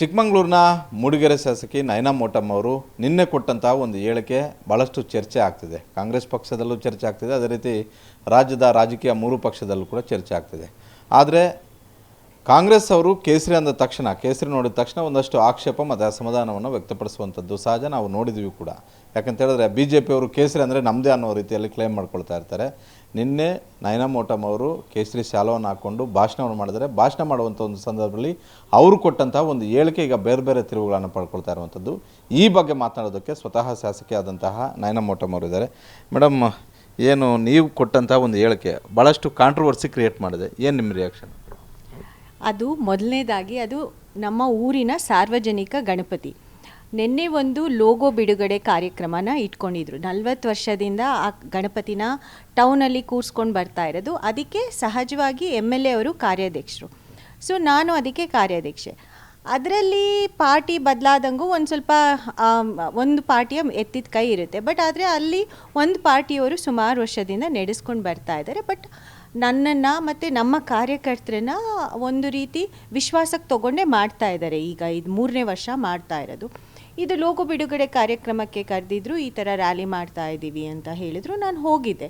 ಚಿಕ್ಕಮಗಳೂರಿನ ಮೂಡಿಗೆರೆ ಶಾಸಕಿ ನಯನಾ ಮೋಟಮ್ ಅವರು ನಿನ್ನೆ ಕೊಟ್ಟಂತಹ ಒಂದು ಹೇಳಿಕೆ ಭಾಳಷ್ಟು ಚರ್ಚೆ ಆಗ್ತಿದೆ. ಕಾಂಗ್ರೆಸ್ ಪಕ್ಷದಲ್ಲೂ ಚರ್ಚೆ ಆಗ್ತಿದೆ, ಅದೇ ರೀತಿ ರಾಜ್ಯದ ರಾಜಕೀಯ ಮೂರು ಪಕ್ಷದಲ್ಲೂ ಕೂಡ ಚರ್ಚೆ ಆಗ್ತಿದೆ. ಆದರೆ ಕಾಂಗ್ರೆಸ್ ಅವರು ಕೇಸರಿ ಅಂದ ತಕ್ಷಣ, ಕೇಸರಿ ನೋಡಿದ ತಕ್ಷಣ ಒಂದಷ್ಟು ಆಕ್ಷೇಪ ಮತ್ತು ಅಸಮಾಧಾನವನ್ನು ವ್ಯಕ್ತಪಡಿಸುವಂಥದ್ದು ಸಹಜ, ನಾವು ನೋಡಿದ್ವಿ ಕೂಡ. ಯಾಕಂತ ಹೇಳಿದ್ರೆ ಬಿ ಜೆ ಪಿಯವರು ಕೇಸರಿ ಅಂದರೆ ನಮ್ಮದೇ ಅನ್ನೋ ರೀತಿಯಲ್ಲಿ ಕ್ಲೇಮ್ ಮಾಡ್ಕೊಳ್ತಾ ಇರ್ತಾರೆ. ನಿನ್ನೆ ನಯನಾ ಮೋಟಮ್ ಅವರು ಕೇಸರಿ ಶಾಲವನ್ನು ಹಾಕ್ಕೊಂಡು ಭಾಷಣವನ್ನು ಮಾಡಿದರೆ, ಭಾಷಣ ಮಾಡುವಂಥ ಒಂದು ಸಂದರ್ಭದಲ್ಲಿ ಅವರು ಕೊಟ್ಟಂತಹ ಒಂದು ಹೇಳಿಕೆ ಈಗ ಬೇರೆ ಬೇರೆ ತಿರುವುಗಳನ್ನು ಪಡ್ಕೊಳ್ತಾ ಇರುವಂಥದ್ದು. ಈ ಬಗ್ಗೆ ಮಾತನಾಡೋದಕ್ಕೆ ಸ್ವತಃ ಶಾಸಕಿ ಆದಂತಹ ನಯನಾ ಮೋಟಮ್ ಅವರು ಇದ್ದಾರೆ. ಮೇಡಮ್, ಏನು ನೀವು ಕೊಟ್ಟಂತಹ ಒಂದು ಹೇಳಿಕೆ ಭಾಳಷ್ಟು ಕಾಂಟ್ರವರ್ಸಿ ಕ್ರಿಯೇಟ್ ಮಾಡಿದೆ. ಏನು ನಿಮ್ಮ ರಿಯಾಕ್ಷನ್ ಅದು ಮೊದಲನೇದಾಗಿ ಅದು ನಮ್ಮ ಊರಿನ ಸಾರ್ವಜನಿಕ ಗಣಪತಿ. ನಿನ್ನೆ ಒಂದು ಲೋಗೋ ಬಿಡುಗಡೆ ಕಾರ್ಯಕ್ರಮನ ಇಟ್ಕೊಂಡಿದ್ರು. ನಲ್ವತ್ತು ವರ್ಷದಿಂದ ಆ ಗಣಪತಿನ ಟೌನಲ್ಲಿ ಕೂರಿಸ್ಕೊಂಡು ಬರ್ತಾ ಇರೋದು. ಅದಕ್ಕೆ ಸಹಜವಾಗಿ ಎಂ ಎಲ್ ಎ ಅವರು ಕಾರ್ಯಾಧ್ಯಕ್ಷರು. ಸೊ, ನಾನು ಅದಕ್ಕೆ ಕಾರ್ಯಾಧ್ಯಕ್ಷೆ. ಅದರಲ್ಲಿ ಪಾರ್ಟಿ ಬದಲಾದಂಗೂ ಒಂದು ಸ್ವಲ್ಪ ಒಂದು ಪಾರ್ಟಿಯ ಎತ್ತಿದ ಕೈ ಇರುತ್ತೆ. ಬಟ್ ಆದರೆ ಅಲ್ಲಿ ಒಂದು ಪಾರ್ಟಿಯವರು ಸುಮಾರು ವರ್ಷದಿಂದ ನಡೆಸ್ಕೊಂಡು ಬರ್ತಾ ಇದ್ದಾರೆ. ಬಟ್ ನನ್ನನ್ನು ಮತ್ತು ನಮ್ಮ ಕಾರ್ಯಕರ್ತರನ್ನ ಒಂದು ರೀತಿ ವಿಶ್ವಾಸಕ್ಕೆ ತಗೊಂಡೇ ಮಾಡ್ತಾ ಇದ್ದಾರೆ. ಈಗ ಇದು ಮೂರನೇ ವರ್ಷ ಮಾಡ್ತಾ ಇರೋದು. ಇದು ಲೋಗೋ ಬಿಡುಗಡೆ ಕಾರ್ಯಕ್ರಮಕ್ಕೆ ಕರೆದಿದ್ರು ಈ ಥರ ರ್ಯಾಲಿ ಮಾಡ್ತಾ ಇದ್ದೀವಿ ಅಂತ ಹೇಳಿದರು. ನಾನು ಹೋಗಿದ್ದೆ.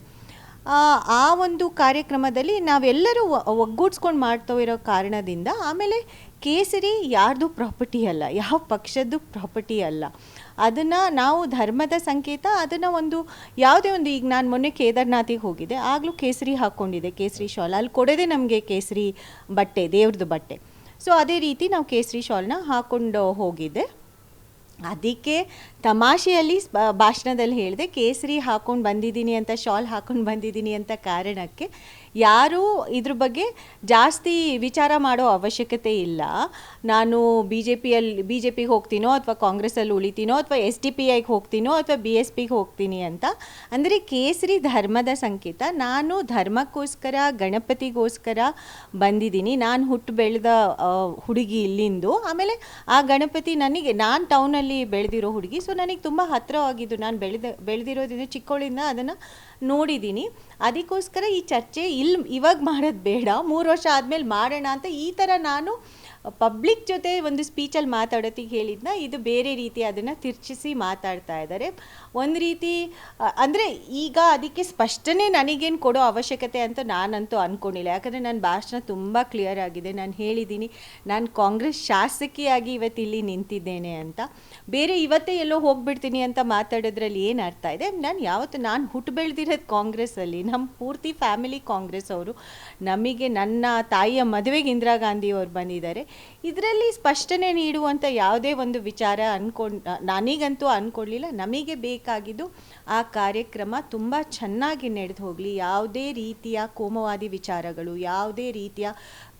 ಆ ಒಂದು ಕಾರ್ಯಕ್ರಮದಲ್ಲಿ ನಾವೆಲ್ಲರೂ ಒಗ್ಗೂಡ್ಸ್ಕೊಂಡು ಮಾಡ್ತಾ ಇರೋ ಕಾರಣದಿಂದ ಆಮೇಲೆ ಕೇಸರಿ ಯಾರ್ದು ಪ್ರಾಪರ್ಟಿ ಅಲ್ಲ, ಯಾವ ಪಕ್ಷದ್ದು ಪ್ರಾಪರ್ಟಿ ಅಲ್ಲ. ಅದನ್ನು ನಾವು ಧರ್ಮದ ಸಂಕೇತ, ಅದನ್ನು ಒಂದು ಯಾವುದೇ ಒಂದು, ಈಗ ನಾನು ಮೊನ್ನೆ ಕೇದಾರ್ನಾಥಿಗೆ ಹೋಗಿದ್ದೆ, ಆಗಲೂ ಕೇಸರಿ ಹಾಕ್ಕೊಂಡಿದ್ದೆ. ಕೇಸರಿ ಶಾಲ್, ಅಲ್ಲಿ ಕೊಡೋದೇ ನಮಗೆ ಕೇಸರಿ ಬಟ್ಟೆ ದೇವ್ರದ್ದು ಬಟ್ಟೆ. ಸೊ, ಅದೇ ರೀತಿ ನಾವು ಕೇಸರಿ ಶಾಲ್ನ ಹಾಕ್ಕೊಂಡು ಹೋಗಿದ್ದೆ. ಅದಕ್ಕೆ ತಮಾಷೆಯಲ್ಲಿ ಭಾಷಣದಲ್ಲಿ ಹೇಳಿದೆ ಕೇಸರಿ ಹಾಕೊಂಡು ಬಂದಿದ್ದೀನಿ ಅಂತ ಶಾಲ್ ಹಾಕೊಂಡು ಬಂದಿದ್ದೀನಿ ಅಂತ ಕಾರಣಕ್ಕೆ ಯಾರೂ ಇದ್ರ ಬಗ್ಗೆ ಜಾಸ್ತಿ ವಿಚಾರ ಮಾಡೋ ಅವಶ್ಯಕತೆ ಇಲ್ಲ. ನಾನು ಬಿ ಜೆ ಪಿಯಲ್ಲಿ ಬಿ ಜೆ ಪಿಗೆ ಹೋಗ್ತೀನೋ ಅಥವಾ ಕಾಂಗ್ರೆಸ್ಸಲ್ಲಿ ಉಳಿತೀನೋ ಅಥವಾ ಎಸ್ ಡಿ ಪಿ ಐಗೆ ಹೋಗ್ತೀನೋ ಅಥವಾ ಬಿ ಎಸ್ ಪಿಗೆ ಹೋಗ್ತೀನಿ ಅಂತ. ಅಂದರೆ ಕೇಸರಿ ಧರ್ಮದ ಸಂಕೇತ. ನಾನು ಧರ್ಮಕ್ಕೋಸ್ಕರ, ಗಣಪತಿಗೋಸ್ಕರ ಬಂದಿದ್ದೀನಿ. ನಾನು ಹುಟ್ಟು ಬೆಳೆದ ಹುಡುಗಿ ಇಲ್ಲಿಂದು. ಆಮೇಲೆ ಆ ಗಣಪತಿ ನನಗೆ, ನಾನು ಟೌನಲ್ಲಿ ಬೆಳೆದಿರೋ ಹುಡುಗಿ. ಸೊ ನನಗೆ ತುಂಬ ಹತ್ತಿರವಾಗಿದ್ದು ನಾನು ಬೆಳೆದ ಬೆಳೆದಿರೋದ್ರಿಂದ ಚಿಕ್ಕವಳಿಂದ ಅದನ್ನು ನೋಡಿದ್ದೀನಿ. ಅದಕ್ಕೋಸ್ಕರ ಈ ಚರ್ಚೆ ಇಲ್ಲಿ ಇವಾಗ ಮಾಡೋದು ಬೇಡ, ಮೂರು ವರ್ಷ ಆದಮೇಲೆ ಮಾಡೋಣ ಅಂತ ಈ ಥರ ನಾನು ಪಬ್ಲಿಕ್ ಜೊತೆ ಒಂದು ಸ್ಪೀಚಲ್ಲಿ ಮಾತಾಡೋತ್ತಿಗೆ ಹೇಳಿದ್ನ. ಇದು ಬೇರೆ ರೀತಿ ಅದನ್ನು ತಿರ್ಚಿಸಿ ಮಾತಾಡ್ತಾ ಇದ್ದಾರೆ. ಒಂದು ರೀತಿ ಅಂದರೆ ಈಗ ಅದಕ್ಕೆ ಸ್ಪಷ್ಟನೆ ನನಗೇನು ಕೊಡೋ ಅವಶ್ಯಕತೆ ಅಂತ ನಾನಂತೂ ಅಂದ್ಕೊಂಡಿಲ್ಲ ಯಾಕಂದರೆ ನನ್ನ ಭಾಷಣ ತುಂಬ ಕ್ಲಿಯರ್ ಆಗಿದೆ. ನಾನು ಹೇಳಿದ್ದೀನಿ ನಾನು ಕಾಂಗ್ರೆಸ್ ಶಾಸಕಿಯಾಗಿ ಇವತ್ತು ಇಲ್ಲಿ ನಿಂತಿದ್ದೇನೆ ಅಂತ. ಬೇರೆ ಇವತ್ತೇ ಎಲ್ಲೋ ಹೋಗ್ಬಿಡ್ತೀನಿ ಅಂತ ಮಾತಾಡೋದ್ರಲ್ಲಿ ಏನು ಅರ್ಥ ಇದೆ? ನಾನು ಯಾವತ್ತು, ನಾನು ಹುಟ್ಟು ಬೆಳೆದಿರೋದು ಕಾಂಗ್ರೆಸ್ಸಲ್ಲಿ. ನಮ್ಮ ಪೂರ್ತಿ ಫ್ಯಾಮಿಲಿ ಕಾಂಗ್ರೆಸ್ ಅವರು. ನಮಗೆ ನನ್ನ ತಾಯಿಯ ಮದುವೆಗೆ ಇಂದಿರಾ ಗಾಂಧಿ ಅವರು ಬಂದಿದ್ದಾರೆ. ಇದರಲ್ಲಿ ಸ್ಪಷ್ಟನೆ ನೀಡುವಂಥ ಯಾವುದೇ ಒಂದು ವಿಚಾರ ಅಂದ್ಕೊಂಡು ನನಗಂತೂ ಅಂದ್ಕೊಳ್ಳಿಲ್ಲ ನಮಗೆ ಬೇಕಾಗಿದ್ದು ಆ ಕಾರ್ಯಕ್ರಮ ತುಂಬ ಚೆನ್ನಾಗಿ ನಡೆದು ಹೋಗಲಿ. ಯಾವುದೇ ರೀತಿಯ ಕೋಮವಾದಿ ವಿಚಾರಗಳು ಯಾವುದೇ ರೀತಿಯ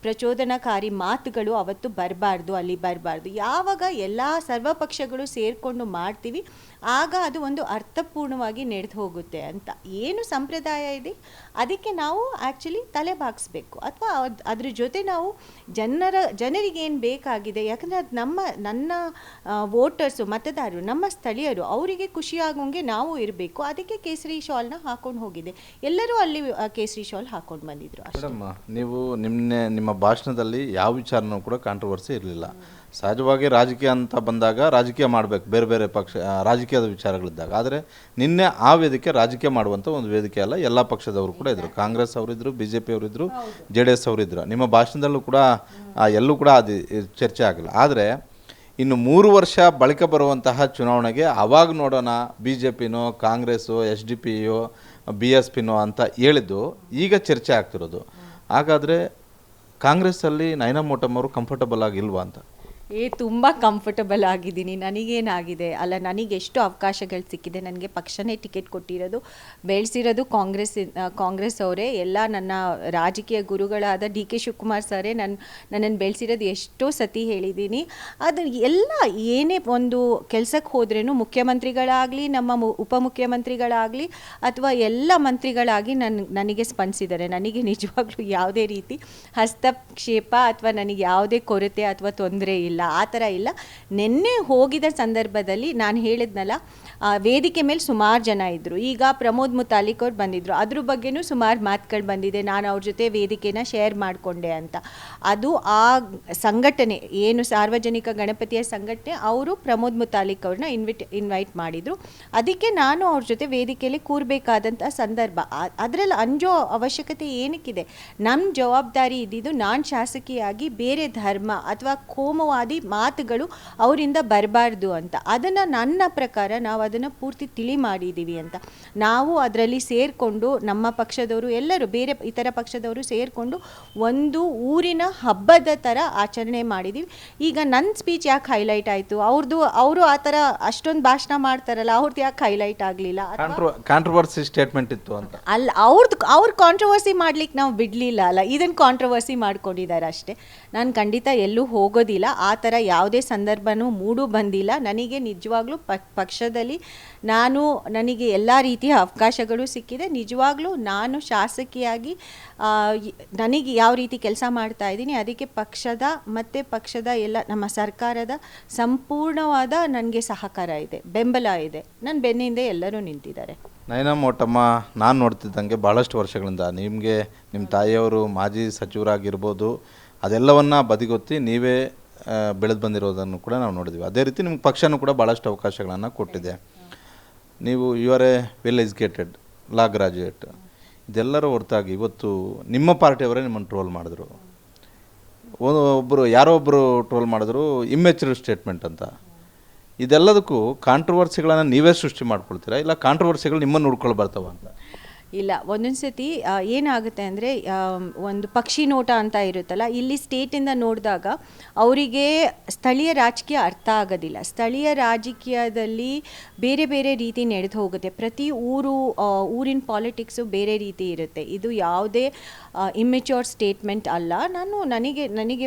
ಪ್ರಚೋದನಕಾರಿ ಮಾತುಗಳು ಅವತ್ತು ಬರಬಾರ್ದು, ಅಲ್ಲಿ ಬರಬಾರ್ದು. ಯಾವಾಗ ಎಲ್ಲ ಸರ್ವ ಪಕ್ಷಗಳು ಸೇರಿಕೊಂಡು ಮಾಡ್ತೀವಿ, ಆಗ ಅದು ಒಂದು ಅರ್ಥಪೂರ್ಣವಾಗಿ ನಡೆದು ಹೋಗುತ್ತೆ ಅಂತ. ಏನು ಸಂಪ್ರದಾಯ ಇದೆ? ಅದಕ್ಕೆ ನಾವು ಆ್ಯಕ್ಚುಲಿ ತಲೆ ಬಾಗಿಸ್ಬೇಕು ಅಥವಾ ಅದ್ರ ಜೊತೆ ನಾವು ಜನರ, ಜನರಿಗೆ ಏನು ಬೇಕಾಗಿದೆ? ಯಾಕಂದರೆ ಅದು ನಮ್ಮ, ನನ್ನ ವೋಟರ್ಸು ಮತದಾರರು, ನಮ್ಮ ಸ್ಥಳೀಯರು, ಅವರಿಗೆ ಖುಷಿಯಾಗೋಂಗೆ ನಾವು ಇರಬೇಕು. ಅದಕ್ಕೆ ಕೇಸರಿ ಶಾಲ್ನ ಹಾಕೊಂಡು ಹೋಗಿದೆ. ಎಲ್ಲರೂ ಅಲ್ಲಿ ಕೇಸರಿ ಶಾಲ್ ಹಾಕೊಂಡು ಬಂದಿದ್ರು ನೀವು ನಿಮ್ಮ ನಿಮ್ಮ ಭಾಷಣದಲ್ಲಿ ಯಾವ ವಿಚಾರನೂ ಕೂಡ ಕಾಂಟ್ರವರ್ಸಿ ಇರಲಿಲ್ಲ. ಸಹಜವಾಗಿ ರಾಜಕೀಯ ಅಂತ ಬಂದಾಗ ರಾಜಕೀಯ ಮಾಡಬೇಕು, ಬೇರೆ ಬೇರೆ ಪಕ್ಷ ರಾಜಕೀಯದ ವಿಚಾರಗಳಿದ್ದಾಗ. ಆದರೆ ನಿನ್ನೆ ಆ ವೇದಿಕೆ ರಾಜಕೀಯ ಮಾಡುವಂಥ ಒಂದು ವೇದಿಕೆ ಅಲ್ಲ, ಎಲ್ಲ ಪಕ್ಷದವರು ಕೂಡ ಇದ್ದರು ಕಾಂಗ್ರೆಸ್ ಅವರಿದ್ದರು ಬಿ ಜೆ ಪಿ ಅವರಿದ್ದರು ಜೆ ಡಿ ಎಸ್ ಅವರಿದ್ದರು ನಿಮ್ಮ ಭಾಷಣದಲ್ಲೂ ಕೂಡ ಎಲ್ಲೂ ಕೂಡ ಅದು ಚರ್ಚೆ ಆಗಿಲ್ಲ. ಆದರೆ ಇನ್ನು ಮೂರು ವರ್ಷ ಬಳಿಕ ಬರುವಂತಹ ಚುನಾವಣೆಗೆ ಅವಾಗ ನೋಡೋಣ ಬಿ ಜೆ ಪಿನೋ ಕಾಂಗ್ರೆಸ್ಸು, ಎಸ್ ಡಿ ಪಿಯೋ ಬಿ ಎಸ್ ಪಿನೋ ಅಂತ ಹೇಳಿದ್ದು ಈಗ ಚರ್ಚೆ ಆಗ್ತಿರೋದು. ಹಾಗಾದರೆ ಕಾಂಗ್ರೆಸ್ಸಲ್ಲಿ ನಯನ ಅವರು ಕಂಫರ್ಟಬಲ್ ಆಗಿಲ್ವಾ ಅಂತ. ಏ, ತುಂಬ ಕಂಫರ್ಟಬಲ್ ಆಗಿದ್ದೀನಿ. ನನಗೇನಾಗಿದೆ? ಅಲ್ಲ ನನಗೆ ಎಷ್ಟು ಅವಕಾಶಗಳು ಸಿಕ್ಕಿದೆ. ನನಗೆ ಪಕ್ಷನೇ ಟಿಕೆಟ್ ಕೊಟ್ಟಿರೋದು ಬೆಳೆಸಿರೋದು ಕಾಂಗ್ರೆಸ್ ಕಾಂಗ್ರೆಸ್ ಅವರೇ. ಎಲ್ಲ ನನ್ನ ರಾಜಕೀಯ ಗುರುಗಳಾದ ಡಿ ಕೆ ಶಿವಕುಮಾರ್ ಸರೇ ನನ್ನ ನನ್ನನ್ನು ಬೆಳೆಸಿರೋದು ಎಷ್ಟೋ ಸತಿ ಹೇಳಿದ್ದೀನಿ. ಅದು ಎಲ್ಲ ಏನೇ ಒಂದು ಕೆಲಸಕ್ಕೆ ಹೋದ್ರೂ ಮುಖ್ಯಮಂತ್ರಿಗಳಾಗಲಿ, ನಮ್ಮ ಮು, ಉಪಮುಖ್ಯಮಂತ್ರಿಗಳಾಗಲಿ, ಅಥವಾ ಎಲ್ಲ ಮಂತ್ರಿಗಳಾಗಿ ನನ್ನ ನನಗೆ ಸ್ಪಂದಿಸಿದ್ದಾರೆ. ನನಗೆ ನಿಜವಾಗ್ಲೂ ಯಾವುದೇ ರೀತಿ ಹಸ್ತಕ್ಷೇಪ ಅಥವಾ ನನಗೆ ಯಾವುದೇ ಕೊರತೆ ಅಥವಾ ತೊಂದರೆ ಇಲ್ಲ. ಇಲ್ಲ, ಆ ಥರ ಇಲ್ಲ. ನಿನ್ನೆ ಹೋಗಿದ ಸಂದರ್ಭದಲ್ಲಿ ನಾನು ಹೇಳಿದ್ನಲ್ಲ ವೇದಿಕೆ ಮೇಲೆ ಸುಮಾರು ಜನ ಇದ್ದರು ಈಗ ಪ್ರಮೋದ್ ಮುತಾಲಿಕ್ ಅವ್ರು ಬಂದಿದ್ದರು ಅದ್ರ ಬಗ್ಗೆನೂ ಸುಮಾರು ಮಾತುಗಳು ಬಂದಿದೆ. ನಾನು ಅವ್ರ ಜೊತೆ ವೇದಿಕೆನ ಶೇರ್ ಮಾಡಿಕೊಂಡೆ ಅಂತ. ಅದು ಆ ಸಂಘಟನೆ, ಏನು ಸಾರ್ವಜನಿಕ ಗಣಪತಿಯ ಸಂಘಟನೆ, ಅವರು ಪ್ರಮೋದ್ ಮುತಾಲಿಕ್ ಅವ್ರನ್ನ ಇನ್ವಿಟ್, ಇನ್ವೈಟ್ ಮಾಡಿದರು. ಅದಕ್ಕೆ ನಾನು ಅವ್ರ ಜೊತೆ ವೇದಿಕೆಯಲ್ಲಿ ಕೂರಬೇಕಾದಂಥ ಸಂದರ್ಭ. ಅದರಲ್ಲಿ ಅಂಜೋ ಅವಶ್ಯಕತೆ ಏನಕ್ಕಿದೆ? ನಮ್ಮ ಜವಾಬ್ದಾರಿ ಇದ್ದಿದ್ದು ನಾನು ಶಾಸಕಿಯಾಗಿ ಬೇರೆ ಧರ್ಮ ಅಥವಾ ಕೋಮವಾದಿ ಮಾತುಗಳು ಅವರಿಂದ ಬರಬಾರ್ದು ಅಂತ. ಅದನ್ನು ನನ್ನ ಪ್ರಕಾರ ನಾವು ಅದನ್ನು ಪೂರ್ತಿ ತಿಳಿ ಮಾಡಿದ್ದೀವಿ ಅಂತ. ನಾವು ಅದರಲ್ಲಿ ಸೇರಿಕೊಂಡು ನಮ್ಮ ಪಕ್ಷದವರು ಎಲ್ಲರೂ ಬೇರೆ ಇತರ ಪಕ್ಷದವರು ಸೇರಿಕೊಂಡು ಒಂದು ಊರಿನ ಹಬ್ಬದ ಥರ ಆಚರಣೆ ಮಾಡಿದ್ದೀವಿ ಈಗ ನನ್ನ ಸ್ಪೀಚ್ ಯಾಕೆ ಹೈಲೈಟ್ ಆಯಿತು? ಅವ್ರದ್ದು ಅವರು ಆ ಥರ ಅಷ್ಟೊಂದು ಭಾಷಣ ಮಾಡ್ತಾರಲ್ಲ ಅವ್ರದ್ದು ಯಾಕೆ ಹೈಲೈಟ್ ಆಗಲಿಲ್ಲ ಕಾಂಟ್ರೋ ಕಾಂಟ್ರವರ್ಸಿ ಸ್ಟೇಟ್ಮೆಂಟ್ ಇತ್ತು ಅಂತ. ಅಲ್ಲ ಅವ್ರದ್ದು ಅವ್ರ ಕಾಂಟ್ರವರ್ಸಿ ಮಾಡ್ಲಿಕ್ಕೆ ನಾವು ಬಿಡಲಿಲ್ಲ ಅಲ್ಲ. ಇದನ್ನು ಕಾಂಟ್ರವರ್ಸಿ ಮಾಡ್ಕೊಂಡಿದ್ದಾರೆ ಅಷ್ಟೇ. ನಾನು ಖಂಡಿತ ಎಲ್ಲೂ ಹೋಗೋದಿಲ್ಲ. ಆ ಥರ ಯಾವುದೇ ಸಂದರ್ಭನೂ ಮೂಡು ಬಂದಿಲ್ಲ. ನನಗೆ ನಿಜವಾಗ್ಲೂ ಪಕ್ಷದಲ್ಲಿ ನಾನು ನನಗೆ ಎಲ್ಲ ರೀತಿಯ ಅವಕಾಶಗಳು ಸಿಕ್ಕಿದೆ. ನಿಜವಾಗ್ಲೂ ನಾನು ಶಾಸಕಿಯಾಗಿ ನನಗೆ ಯಾವ ರೀತಿ ಕೆಲಸ ಮಾಡ್ತಾ ಇದ್ದೀನಿ, ಅದಕ್ಕೆ ಪಕ್ಷದ ಮತ್ತು ಪಕ್ಷದ ಎಲ್ಲ ನಮ್ಮ ಸರ್ಕಾರದ ಸಂಪೂರ್ಣವಾದ ನನಗೆ ಸಹಕಾರ ಇದೆ, ಬೆಂಬಲ ಇದೆ. ನನ್ನ ಬೆನ್ನಿಂದ ಎಲ್ಲರೂ ನಿಂತಿದ್ದಾರೆ. ನಯನ ಮೋಟಮ್ಮ, ನಾನು ನೋಡ್ತಿದ್ದಂಗೆ ಭಾಳಷ್ಟು ವರ್ಷಗಳಿಂದ ನಿಮಗೆ ನಿಮ್ಮ ತಾಯಿಯವರು ಮಾಜಿ ಸಚಿವರಾಗಿರ್ಬೋದು, ಅದೆಲ್ಲವನ್ನ ಬದಿಗೊತ್ತಿ ನೀವೇ ಬೆಳೆದು ಬಂದಿರೋದನ್ನು ಕೂಡ ನಾವು ನೋಡಿದ್ವಿ. ಅದೇ ರೀತಿ ನಿಮ್ಗೆ ಪಕ್ಷನೂ ಕೂಡ ಭಾಳಷ್ಟು ಅವಕಾಶಗಳನ್ನು ಕೊಟ್ಟಿದೆ. ನೀವು you are a well educated law graduate ಇದೆಲ್ಲರ ಹೊರತಾಗಿ ಇವತ್ತು ನಿಮ್ಮ ಪಾರ್ಟಿಯವರೇ ನಿಮ್ಮನ್ನು ಟ್ರೋಲ್ ಮಾಡಿದ್ರು. ಒಬ್ಬರು ಯಾರೋ ಒಬ್ಬರು ಟ್ರೋಲ್ ಮಾಡಿದ್ರು ಇಮ್ಮೆಚೂರ್ ಸ್ಟೇಟ್ಮೆಂಟ್ ಅಂತ. ಇದೆಲ್ಲದಕ್ಕೂ ಕಾಂಟ್ರವರ್ಸಿಗಳನ್ನು ನೀವೇ ಸೃಷ್ಟಿ ಮಾಡ್ಕೊಳ್ತೀರಾ? ಇಲ್ಲ ಕಾಂಟ್ರವರ್ಸಿಗಳು ನಿಮ್ಮನ್ನು ನೋಡ್ಕೊಂಡು ಬರ್ತಾವ ಅಂತ? ಇಲ್ಲ, ಒಂದೊಂದು ಸತಿ ಏನಾಗುತ್ತೆ ಅಂದರೆ ಒಂದು ಪಕ್ಷಿ ನೋಟ ಅಂತ ಇರುತ್ತಲ್ಲ, ಇಲ್ಲಿ ಸ್ಟೇಟಿಂದ ನೋಡಿದಾಗ ಅವರಿಗೆ ಸ್ಥಳೀಯ ರಾಜಕೀಯ ಅರ್ಥ ಆಗೋದಿಲ್ಲ. ಸ್ಥಳೀಯ ರಾಜಕೀಯದಲ್ಲಿ ಬೇರೆ ಬೇರೆ ರೀತಿ ನಡೆದು ಹೋಗುತ್ತೆ. ಪ್ರತಿ ಊರು ಊರಿನ ಪಾಲಿಟಿಕ್ಸು ಬೇರೆ ರೀತಿ ಇರುತ್ತೆ. ಇದು ಯಾವುದೇ ಇಮ್ಮೆಚ್ಯೂರ್ ಸ್ಟೇಟ್ಮೆಂಟ್ ಅಲ್ಲ. ನಾನು ನನಗೆ ನನಗೆ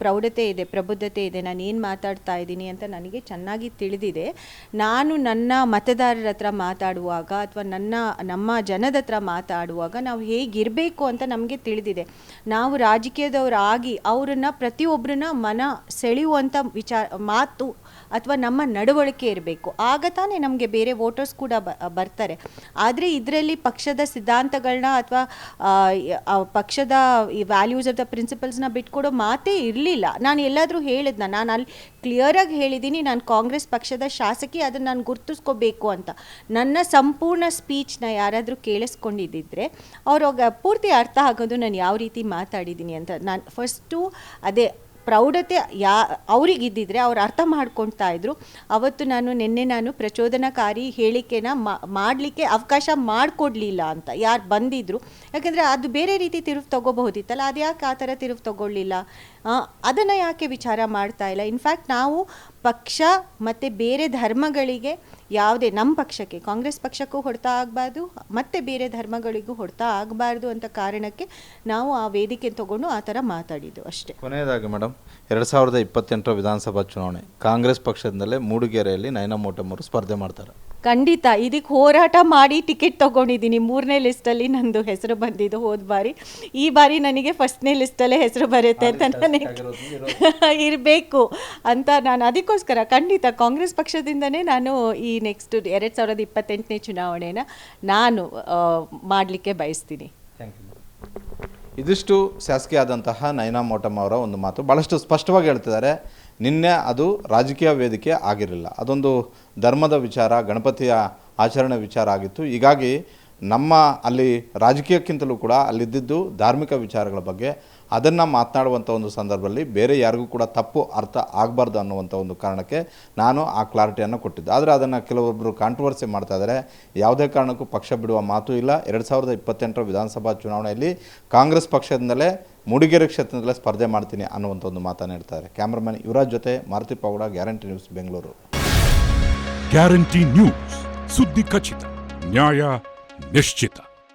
ಪ್ರೌಢತೆ ಇದೆ, ಪ್ರಬುದ್ಧತೆ ಇದೆ, ನಾನು ಏನು ಮಾತಾಡ್ತಾ ಇದ್ದೀನಿ ಅಂತ ನನಗೆ ಚೆನ್ನಾಗಿ ತಿಳಿದಿದೆ. ನಾನು ನನ್ನ ಮತದಾರರ ಹತ್ರ ಮಾತಾಡುವಾಗ ಅಥವಾ ನನ್ನ, ನಮ್ಮ ಜನದ ಹತ್ರ ಮಾತಾಡುವಾಗ ನಾವು ಹೇಗಿರಬೇಕು ಅಂತ ನಮಗೆ ತಿಳಿದಿದೆ. ನಾವು ರಾಜಕೀಯದವರಾಗಿ ಅವರನ್ನು ಪ್ರತಿಯೊಬ್ಬರನ್ನ ಮನ ಸೆಳೆಯುವಂಥ ವಿಚಾರ, ಮಾತು ಅಥವಾ ನಮ್ಮ ನಡವಳಿಕೆ ಇರಬೇಕು. ಆಗ ತಾನೇ ನಮಗೆ ಬೇರೆ ವೋಟರ್ಸ್ ಕೂಡ ಬರ್ತಾರೆ. ಆದರೆ ಇದರಲ್ಲಿ ಪಕ್ಷದ ಸಿದ್ಧಾಂತಗಳನ್ನ ಅಥವಾ ಪಕ್ಷದ ಈ ವ್ಯಾಲ್ಯೂಸ್ ಆಫ್ ದ ಪ್ರಿನ್ಸಿಪಲ್ಸ್ನ ಬಿಟ್ಕೊಡೋ ಮಾತೇ ಇರಲಿಲ್ಲ. ನಾನು ಎಲ್ಲಾದರೂ ಹೇಳಿದ್ನ, ನಾನು ಅಲ್ಲಿ ಕ್ಲಿಯರಾಗಿ ಹೇಳಿದ್ದೀನಿ ನಾನು ಕಾಂಗ್ರೆಸ್ ಪಕ್ಷದ ಶಾಸಕಿ, ಅದನ್ನು ನಾನು ಗುರ್ತಿಸ್ಕೋಬೇಕು ಅಂತ. ನನ್ನ ಸಂಪೂರ್ಣ ಸ್ಪೀಚ್ನ ಯಾರಾದರೂ ಕೇಳಿಸ್ಕೊಂಡಿದ್ದಿದ್ರೆ, ಅವ್ರಿಗೆ ಪೂರ್ತಿ ಅರ್ಥ ಆಗೋದು ನಾನು ಯಾವ ರೀತಿ ಮಾತಾಡಿದ್ದೀನಿ ಅಂತ. ನಾನು ಫಸ್ಟು ಅದೇ ಪ್ರೌಢತೆ ಯಾ, ಅವ್ರಿಗಿದ್ದಿದ್ರೆ ಅವ್ರು ಅರ್ಥ ಮಾಡ್ಕೊಳ್ತಾ ಇದ್ರು. ಅವತ್ತು ನಾನು ನಿನ್ನೆ ನಾನು ಪ್ರಚೋದನಕಾರಿ ಹೇಳಿಕೆನ ಮಾಡಲಿಕ್ಕೆ ಅವಕಾಶ ಮಾಡಿಕೊಡ್ಲಿಲ್ಲ ಅಂತ ಯಾರು ಬಂದಿದ್ರು. ಯಾಕಂದರೆ ಅದು ಬೇರೆ ರೀತಿ ತಿರುವು ತಗೋಬಹುದಿತ್ತಲ್ಲ ಅದು ಯಾಕೆ ಆ ಥರ ತಿರುವು ತಗೊಳ್ಳಿಲ್ಲ? ಅದನ್ನು ಯಾಕೆ ವಿಚಾರ ಮಾಡ್ತಾ ಇಲ್ಲ? ಇನ್ಫ್ಯಾಕ್ಟ್ ನಾವು ಪಕ್ಷ ಮತ್ತು ಬೇರೆ ಧರ್ಮಗಳಿಗೆ ಯಾವುದೇ ನಮ್ಮ ಪಕ್ಷಕ್ಕೆ, ಕಾಂಗ್ರೆಸ್ ಪಕ್ಷಕ್ಕೂ ಹೊಡೆತ ಆಗಬಾರ್ದು, ಮತ್ತು ಬೇರೆ ಧರ್ಮಗಳಿಗೂ ಹೊಡೆತ ಆಗಬಾರ್ದು ಅಂತ ಕಾರಣಕ್ಕೆ ನಾವು ಆ ವೇದಿಕೆ ತಗೊಂಡು ಆ ಥರ ಮಾತಾಡಿದ್ದು ಅಷ್ಟೇ. ಕೊನೆಯದಾಗಿ ಮೇಡಮ್, ಎರಡು ಸಾವಿರದ ಇಪ್ಪತ್ತೆಂಟರ ವಿಧಾನಸಭಾ ಚುನಾವಣೆ, ಕಾಂಗ್ರೆಸ್ ಪಕ್ಷದಿಂದಲೇ ಮೂಡಿಗೆರೆಯಲ್ಲಿ ನಯನ ಸ್ಪರ್ಧೆ ಮಾಡ್ತಾರೆ. ಖಂಡಿತ ಇದಕ್ಕೆ ಹೋರಾಟ ಮಾಡಿ ಟಿಕೆಟ್ ತೊಗೊಂಡಿದ್ದೀನಿ. ಮೂರನೇ ಲಿಸ್ಟಲ್ಲಿ ನಂದು ಹೆಸರು ಬಂದಿದ್ದು ಹೋದ ಬಾರಿ. ಈ ಬಾರಿ ನನಗೆ ಫಸ್ಟ್ನೇ ಲಿಸ್ಟಲ್ಲೇ ಹೆಸರು ಬರುತ್ತೆ ಅಂತ ನನಗೆ ಇರಬೇಕು ಅಂತ ನಾನು ಅದಕ್ಕೋಸ್ಕರ ಖಂಡಿತ ಕಾಂಗ್ರೆಸ್ ಪಕ್ಷದಿಂದನೇ ನಾನು ಈ ನೆಕ್ಸ್ಟ್ ಎರಡು ಸಾವಿರದ ಇಪ್ಪತ್ತೆಂಟನೇ ಚುನಾವಣೆನ ನಾನು ಮಾಡಲಿಕ್ಕೆ ಬಯಸ್ತೀನಿ. ಇದಿಷ್ಟು ಶಾಸಕಿ ಆದಂತಹ ನಯನಾ ಮೋಟಮ್ ಅವರ ಒಂದು ಮಾತು ಭಾಳಷ್ಟು ಸ್ಪಷ್ಟವಾಗಿ ಹೇಳ್ತಿದ್ದಾರೆ. ನಿನ್ನೆ ಅದು ರಾಜಕೀಯ ವೇದಿಕೆ ಆಗಿರಲಿಲ್ಲ. ಅದೊಂದು ಧರ್ಮದ ವಿಚಾರ ಗಣಪತಿಯ ಆಚರಣೆ ವಿಚಾರ ಆಗಿತ್ತು. ಹೀಗಾಗಿ ನಮ್ಮ ಅಲ್ಲಿ ರಾಜಕೀಯಕ್ಕಿಂತಲೂ ಕೂಡ ಅಲ್ಲಿದ್ದಿದ್ದು ಧಾರ್ಮಿಕ ವಿಚಾರಗಳ ಬಗ್ಗೆ. ಅದನ್ನು ಮಾತನಾಡುವಂಥ ಒಂದು ಸಂದರ್ಭದಲ್ಲಿ ಬೇರೆ ಯಾರಿಗೂ ಕೂಡ ತಪ್ಪು ಅರ್ಥ ಆಗಬಾರ್ದು ಅನ್ನುವಂಥ ಒಂದು ಕಾರಣಕ್ಕೆ ನಾನು ಆ ಕ್ಲಾರಿಟಿಯನ್ನು ಕೊಟ್ಟಿದ್ದೆ. ಆದರೆ ಅದನ್ನು ಕೆಲವೊಬ್ಬರು ಕಾಂಟ್ರವರ್ಸಿ ಮಾಡ್ತಾ ಇದ್ದಾರೆ ಯಾವುದೇ ಕಾರಣಕ್ಕೂ ಪಕ್ಷ ಬಿಡುವ ಮಾತು ಇಲ್ಲ. ಎರಡು ಸಾವಿರದ ಇಪ್ಪತ್ತೆಂಟರ ವಿಧಾನಸಭಾ ಚುನಾವಣೆಯಲ್ಲಿ ಕಾಂಗ್ರೆಸ್ ಪಕ್ಷದಿಂದಲೇ ಮೂಡಿಗೆರೆ ಕ್ಷೇತ್ರದಲ್ಲೇ ಸ್ಪರ್ಧೆ ಮಾಡ್ತೀನಿ ಅನ್ನುವಂಥ ಒಂದು ಮಾತನ್ನು ಹೇಳ್ತಾರೆ. ಕ್ಯಾಮ್ರಾಮನ್ ಯುವರಾಜ್ ಜೊತೆ Maruti ಪೌಡ, guarantee news Bengaluru. Guarantee news. ಸುದ್ದಿ ಖಚಿತ. ನ್ಯಾಯ Mesquita.